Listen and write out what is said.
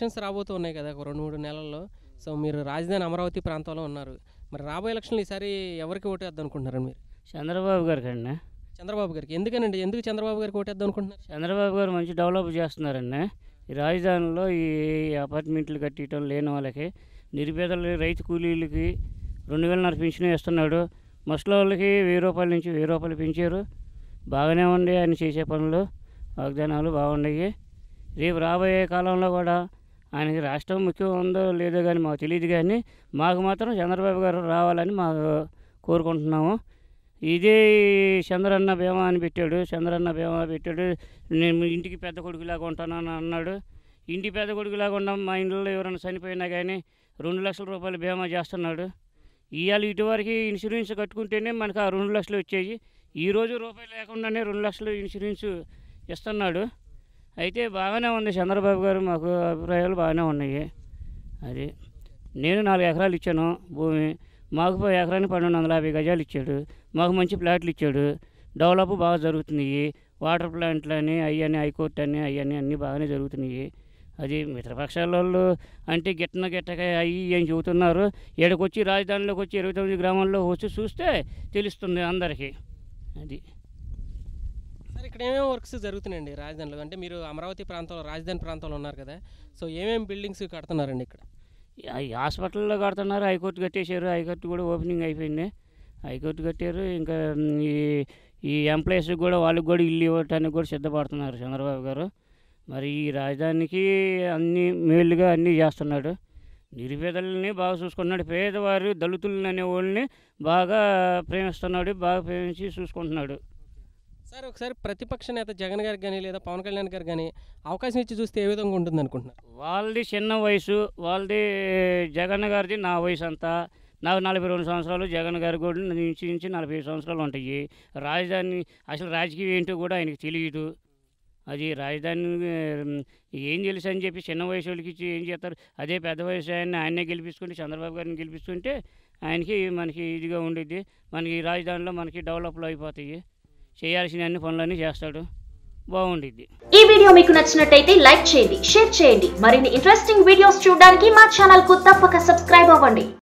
Elections రాబోతూ ఉన్నాయి కదా ఒక రెండు మూడు నెలల్లో. సో మీరు రాజధాని అమరావతి ప్రాంతంలో ఉన్నారు. మరి రాబోయే ఎలక్షన్లు ఈసారి ఎవరికి ఓటేద్దాం అనుకుంటున్నారు మీరు? చంద్రబాబు గారికి అండి చంద్రబాబు గారికి. ఎందుకనండి? ఎందుకు చంద్రబాబు గారికి ఓటేద్దాం అనుకుంటున్నారు? చంద్రబాబు గారు మంచి డెవలప్ చేస్తున్నారండి. ఈ రాజధానిలో ఈ అపార్ట్మెంట్లు కట్టడం లేని వాళ్ళకి నిరుపేదలు రైతు కూలీలకి రెండు వేలన్నర పింఛను ఇస్తున్నాడు ముసలి వాళ్ళకి వెయ్యి రూపాయల నుంచి వెయ్యి రూపాయలు పెంచారు. బాగానే ఉంది ఆయన చేసే పనులు. వాగ్దానాలు బాగున్నాయి. రేపు రాబోయే కాలంలో కూడా ఆయనకి రాష్ట్రం ముఖ్యం ఉందో లేదో కానీ మాకు తెలియదు కానీ మాకు మాత్రం చంద్రబాబు గారు రావాలని మాకు కోరుకుంటున్నాము. ఇదే చంద్రన్న భీమా అని పెట్టాడు. చంద్రన్న భీమా పెట్టాడు. నేను ఇంటికి పెద్ద కొడుకులాగా ఉంటానని అన్నాడు. ఇంటి పెద్ద కొడుకులాగా ఉన్నాం మా ఇంట్లో ఎవరైనా చనిపోయినా కానీ రెండు లక్షల రూపాయలు బీమా చేస్తున్నాడు. ఇవాళ ఇటువరకు ఇన్సూరెన్స్ కట్టుకుంటేనే మనకు ఆ రెండు లక్షలు వచ్చాయి. ఈ రోజు రూపాయలు లేకుండానే రెండు లక్షలు ఇన్సూరెన్స్ ఇస్తున్నాడు. అయితే బాగానే ఉంది. చంద్రబాబు గారు మాకు అభిప్రాయాలు బాగానే ఉన్నాయి. అది నేను నాలుగు ఎకరాలు ఇచ్చాను భూమి. మాకు పో- ఎకరానికి పన్నెండు వందల యాభై గజాలు ఇచ్చాడు. మాకు మంచి ప్లాట్లు ఇచ్చాడు. డెవలప్ బాగా జరుగుతున్నాయి. వాటర్ ప్లాంట్లు అని అవన్నీ హైకోర్టు అని అవన్నీ అన్నీ బాగానే జరుగుతున్నాయి. అది మిత్రపక్షాల వాళ్ళు అంటే గిట్టన గిట్టక అయ్యి అని చెబుతున్నారు. ఇక్కడికి వచ్చి రాజధానిలోకి వచ్చి ఇరవై తొమ్మిది గ్రామాల్లో వచ్చి చూస్తే తెలుస్తుంది అందరికీ. అది సార్ ఇక్కడ ఏమేమి వర్క్స్ జరుగుతున్నాయండి రాజధానిలో? అంటే మీరు అమరావతి ప్రాంతంలో రాజధాని ప్రాంతంలో ఉన్నారు కదా సో ఏమేమి బిల్డింగ్స్ కడుతున్నారండి ఇక్కడ? హాస్పిటల్లో కడుతున్నారు హైకోర్టు కట్టేశారు హైకోర్టు కూడా ఓపెనింగ్ అయిపోయింది. హైకోర్టు కట్టారు ఇంకా ఈ ఈ ఎంప్లాయీస్కి కూడా వాళ్ళకి కూడా ఇల్లు ఇవ్వటానికి కూడా సిద్ధపడుతున్నారు చంద్రబాబు గారు. మరి ఈ రాజధానికి అన్ని మేలుగా అన్నీ చేస్తున్నాడు. నిరుపేదలని బాగా చూసుకుంటున్నాడు పేదవారు దళితులని అనే వాళ్ళని బాగా ప్రేమిస్తున్నాడు బాగా ప్రేమించి చూసుకుంటున్నాడు. సార్ ఒకసారి ప్రతిపక్ష నేత జగన్ గారికి కానీ లేదా పవన్ కళ్యాణ్ గారు కానీ అవకాశం ఇచ్చి చూస్తే ఏ విధంగా ఉంటుంది అనుకుంటున్నారు? వాళ్ళది చిన్న వయసు వాళ్ళది జగన్ గారిది నా వయసు అంతా. నాకు నలభై రెండు సంవత్సరాలు జగన్ గారి కూడా నుంచి నుంచి నలభై ఐదు సంవత్సరాలు ఉంటాయి. రాజధాని అసలు రాజకీయం ఏంటో కూడా ఆయనకి తెలియదు. అది రాజధాని ఏం తెలుసు అని చెప్పి చిన్న వయసు వాళ్ళకి ఏం చేస్తారు? అదే పెద్ద వయసు ఆయన ఆయనే గెలిపించుకుంటే చంద్రబాబు గారిని గెలిపిస్తుంటే ఆయనకి మనకి ఇదిగా ఉండేది మనకి ఈ రాజధానిలో మనకి డెవలప్లు అయిపోతాయి. చేయాల్సిన అన్ని పనులన్నీ చేస్తాడు. బాగుండిద్ది. ఈ వీడియో మీకు నచ్చినట్టయితే లైక్ చేయండి షేర్ చేయండి. మరిన్ని ఇంట్రెస్టింగ్ వీడియోస్ చూడడానికి మా ఛానల్కు తప్పక సబ్స్క్రైబ్ అవ్వండి.